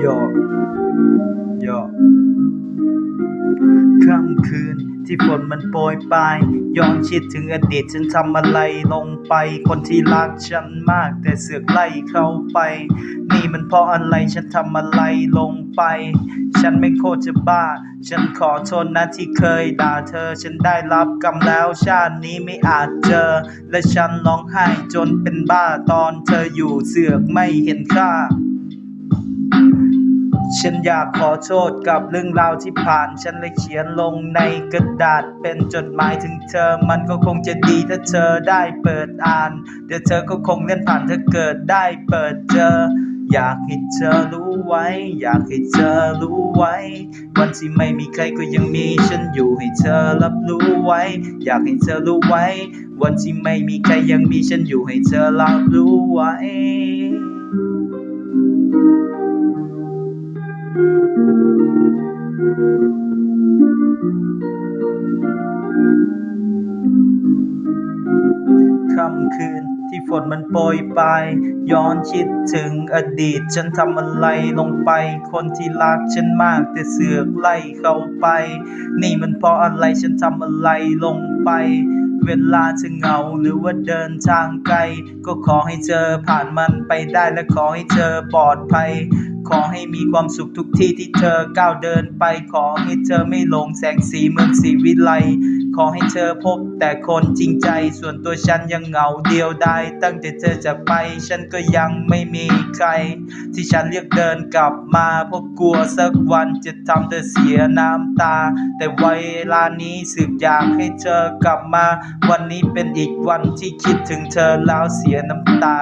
Yo. Yo. ค่ำคืน ที่ฝนมันโปรยปลายย้อนคิดถึงอดีตฉันทำอะไรลงไป คนที่รักฉันมาก แต่เสือกไล่เข้าไป นี่มันเพราะอะไรฉันทำอะไรลงไป ฉันไม่โคตรจะบ้า ฉันขอโทษนะที่เคยด่าเธอ ฉันได้รับกรรมแล้วชาตินี้ไม่อาจเจอ และฉันร้องไห้จนเป็นบ้าตอนเธออยู่เสือกไม่เห็นค่า ฉันอยากขอโทษกับเรื่องราวที่ผ่าน ฉันเลยเขียนลงในกระดาษเป็นจดหมายถึงเธอ มันก็คงจะดีถ้าเธอได้เปิดอ่าน เดี๋ยวเธอก็คงเลื่อนผ่านถ้าเกิดได้เปิดเจอ อยากให้เธอรู้ไว้ อยากให้เธอรู้ไว้ วันที่ไม่มีใครก็ยังมี ฉันอยู่ให้เธอรับรู้ไว้ อยากให้เธอรู้ไว้ วันที่ไม่มีใครยังมีฉันอยู่ให้เธอรับรู้ไว้ ค่ำคืน ที่ฝนมันโปรยปลายย้อนคิดถึงอดีต ฉันทำอะไรลงไป คนที่รักฉันมากแต่เสือกไล่เขาไป นี่มันเพราะอะไรฉันทำอะไรลงไป เวลาเธอเหงาหรือว่าเดินทางไกล ก็ขอให้เธอผ่านมันไปได้และขอให้เธอปลอดภัย อให้มีความสุขทุกที่ที่เธอก้าวเดินไป ขอให้เธอไม่หลงแสงสีเมืองสีวิไล ขอให้เธอพบแต่คนจริงใจ ส่วนตัวฉันยังเหงาเดียวดายตั้งแต่เธอจากไป ฉันก็ยังไม่มีใคร ที่ฉันเรียกเดินกลับมาเพราะกลัวสักวันจะทำเธอเสียน้ำตา แต่เวลานี้สึกอยากให้เธอกลับมา วันนี้เป็นอีกวันที่คิดถึงเธอแล้วเสียน้ำตา